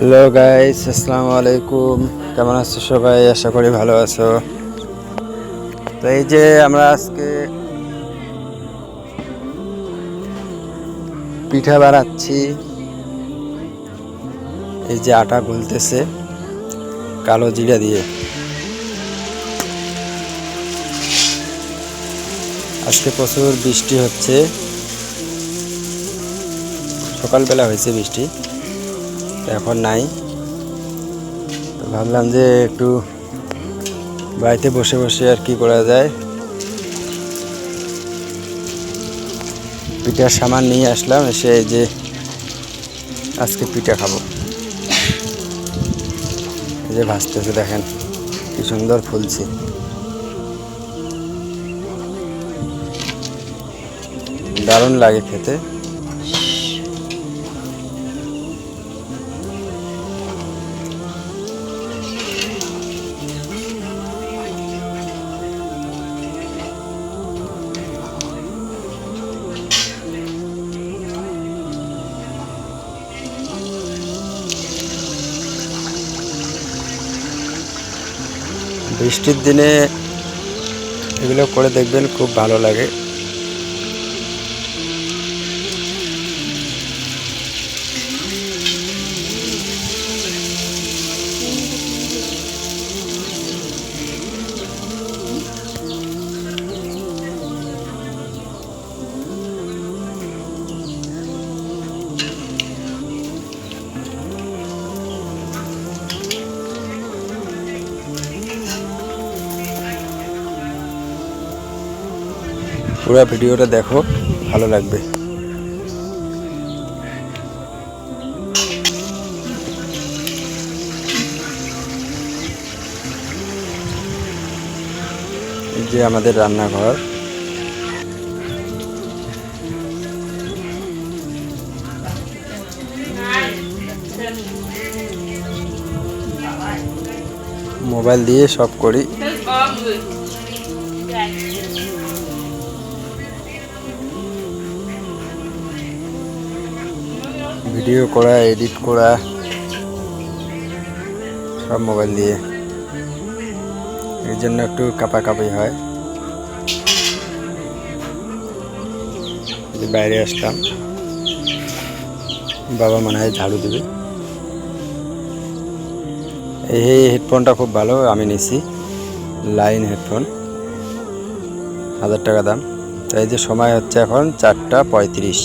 Hello guys আসসালামু আলাইকুম কেমন আছো সবাই? আশা করি ভালো আছো। তো এই যে আমরা আজকে পিঠা বানাচ্ছি। এই যে আটা গুলতেছে কালো জিরা দিয়ে। আজকে প্রচুর বৃষ্টি হচ্ছে। সকালবেলা হয়েছে বৃষ্টি। এখন নাই। ভাবলাম যে একটু বাড়িতে বসে বসে আর কি করা যায়। পিঠার সামান নিয়ে আসলাম, এসে যে আজকে পিঠা খাব। এই যে ভাসতেছে দেখেন, কি সুন্দর ফুলছে। দারুণ লাগে খেতে। বৃষ্টির দিনে এগুলো করে দেখবেন খুব ভালো লাগে। পুরো ভিডিওটা দেখো ভালো লাগবে। যে আমাদের রান্নাঘর। মোবাইল দিয়ে সব করি। ভিডিও করা, এডিট করা, সব মোবাইল দিয়ে। এর জন্য একটু কাপাকাপি হয়। এই বাইরে আসলাম বাবা মনে হয় ঝাড়ু দেবে। এই হেডফোনটা খুব ভালো, আমি নিছি। Line headphone. হাজার টাকা দাম। তাই যে সময় হচ্ছে এখন চারটা পঁয়ত্রিশ।